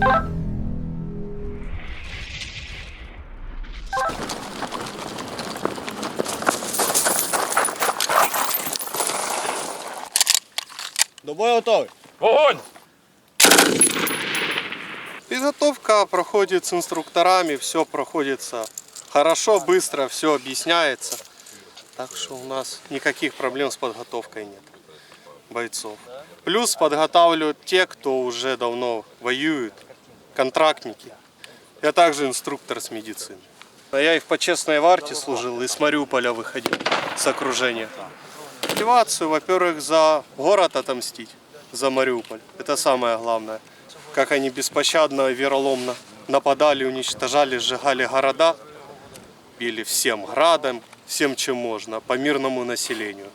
До бою готовий. Вогонь! Подготовка проходит с инструкторами, все проходится хорошо, быстро, все объясняется. Так что у нас никаких проблем с подготовкой нет бойцов. Плюс подготавливают те, кто уже давно воюет контрактники. Я также инструктор с медицины. А я и в почестной варте служил, и с Мариуполя выходил, с окружения. Мотивацию, во-первых, за город отомстить, за Мариуполь. Это самое главное. Как они беспощадно и вероломно нападали, уничтожали, сжигали города, били всем градом, всем, чем можно, по мирному населению.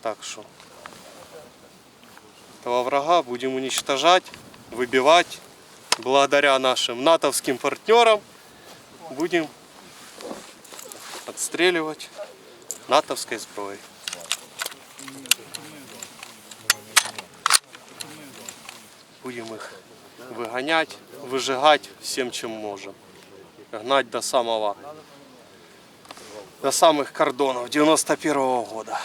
Так что этого врага будем уничтожать, выбивать. Благодаря нашим натовским партнерам будем отстреливать натовской зброей. Будем их выгонять, выжигать всем, чем можем. Гнать до самого, до самых кордонов 91 года.